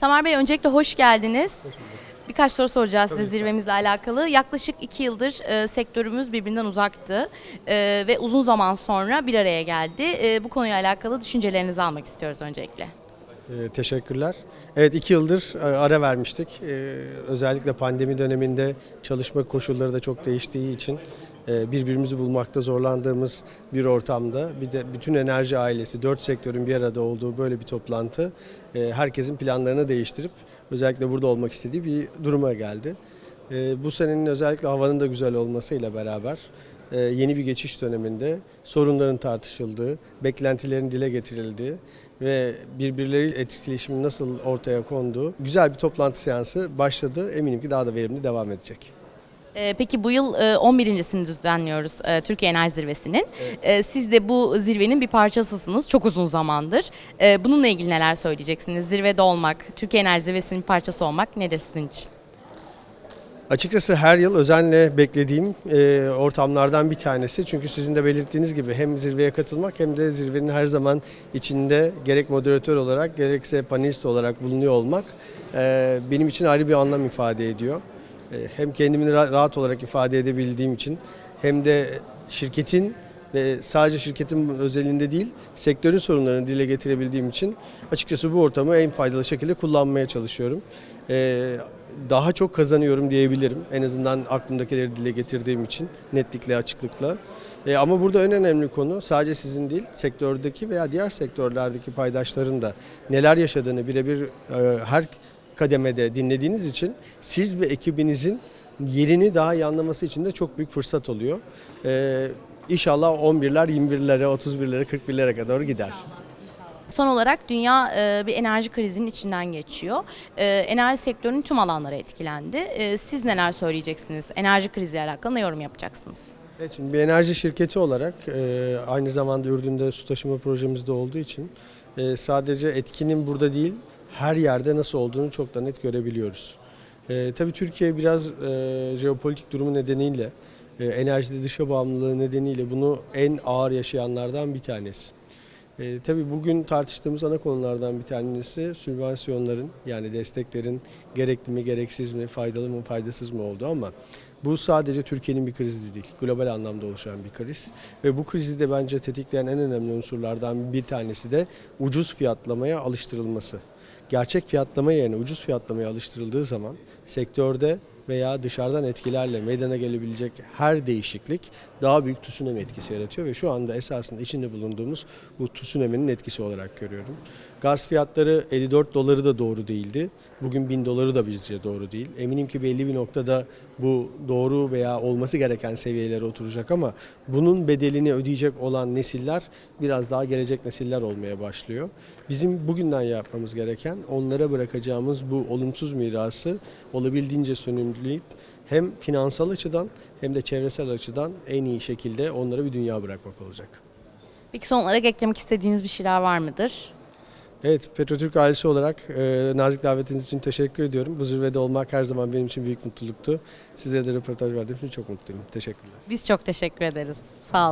Tamer Bey öncelikle hoş geldiniz. Birkaç soru soracağız size zirvemizle alakalı. Yaklaşık iki yıldır e, sektörümüz birbirinden uzaktı E, ve uzun zaman sonra bir araya geldi. E, bu konuyla alakalı düşüncelerinizi almak istiyoruz öncelikle. Ee, teşekkürler. Evet iki yıldır e, ara vermiştik. Ee, özellikle pandemi döneminde çalışma koşulları da çok değiştiği için e, birbirimizi bulmakta zorlandığımız bir ortamda bir de bütün enerji ailesi, dört sektörün bir arada olduğu böyle bir toplantı e, herkesin planlarını değiştirip özellikle burada olmak istediği bir duruma geldi. E, Bu senenin özellikle havanın da güzel olmasıyla beraber e, yeni bir geçiş döneminde sorunların tartışıldığı, beklentilerin dile getirildiği ve birbirleri etkileşimin nasıl ortaya konduğu güzel bir toplantı seansı başladı. Eminim ki daha da verimli devam edecek. E, peki bu yıl e, 11.sini düzenliyoruz e, Türkiye Enerji Zirvesi'nin. E, siz de bu zirvenin bir parçasısınız çok uzun zamandır. E, bununla ilgili neler söyleyeceksiniz? Zirvede olmak, Türkiye Enerji Zirvesi'nin bir parçası olmak nedir sizin için? Açıkçası her yıl özenle beklediğim e, ortamlardan bir tanesi. Çünkü sizin de belirttiğiniz gibi hem zirveye katılmak hem de zirvenin her zaman içinde gerek moderatör olarak gerekse panelist olarak bulunuyor olmak e, benim için ayrı bir anlam ifade ediyor. E, hem kendimi ra- rahat olarak ifade edebildiğim için hem de şirketin ve sadece şirketin özelinde değil sektörün sorunlarını dile getirebildiğim için açıkçası bu ortamı en faydalı şekilde kullanmaya çalışıyorum. Ee, daha çok kazanıyorum diyebilirim. En azından aklımdakileri dile getirdiğim için netlikle, açıklıkla. Ee, ama burada en önemli konu sadece sizin değil, sektördeki veya diğer sektörlerdeki paydaşların da neler yaşadığını birebir e, her kademede dinlediğiniz için siz ve ekibinizin yerini daha iyi anlaması için de çok büyük fırsat oluyor. Ee, İnşallah 11'ler, 21'lere, 31'lere, 41'lere kadar gider. Son olarak dünya e, bir enerji krizinin içinden geçiyor. E, enerji sektörünün tüm alanları etkilendi. E, siz neler söyleyeceksiniz? Enerji kriziyle alakalı ne yorum yapacaksınız? Evet, şimdi bir enerji şirketi olarak e, aynı zamanda Ürdün'de su taşıma projemizde olduğu için e, sadece etkinin burada değil her yerde nasıl olduğunu çok da net görebiliyoruz. E, tabii Türkiye biraz e, jeopolitik durumu nedeniyle enerjide dışa bağımlılığı nedeniyle bunu en ağır yaşayanlardan bir tanesi. E, tabii bugün tartıştığımız ana konulardan bir tanesi sübvansiyonların yani desteklerin gerekli mi, gereksiz mi, faydalı mı, faydasız mı olduğu ama bu sadece Türkiye'nin bir krizi değil, global anlamda oluşan bir kriz. Ve bu krizi de bence tetikleyen en önemli unsurlardan bir tanesi de ucuz fiyatlamaya alıştırılması. Gerçek fiyatlama yerine ucuz fiyatlamaya alıştırıldığı zaman sektörde veya dışarıdan etkilerle meydana gelebilecek her değişiklik daha büyük tsunami etkisi yaratıyor ve şu anda esasında içinde bulunduğumuz bu tsunami'nin etkisi olarak görüyorum. Gaz fiyatları 54 doları da doğru değildi. Bugün 1000 doları da bizce doğru değil. Eminim ki belli bir noktada bu doğru veya olması gereken seviyelere oturacak ama bunun bedelini ödeyecek olan nesiller biraz daha gelecek nesiller olmaya başlıyor. Bizim bugünden yapmamız gereken onlara bırakacağımız bu olumsuz mirası olabildiğince sönümleyip hem finansal açıdan hem de çevresel açıdan en iyi şekilde onlara bir dünya bırakmak olacak. Peki son olarak eklemek istediğiniz bir şeyler var mıdır? Evet, Petrotürk ailesi olarak e, nazik davetiniz için teşekkür ediyorum. Bu zirvede olmak her zaman benim için büyük mutluluktu. Sizlere de röportaj verdiğim için çok mutluyum. Teşekkürler. Biz çok teşekkür ederiz. Sağ olun.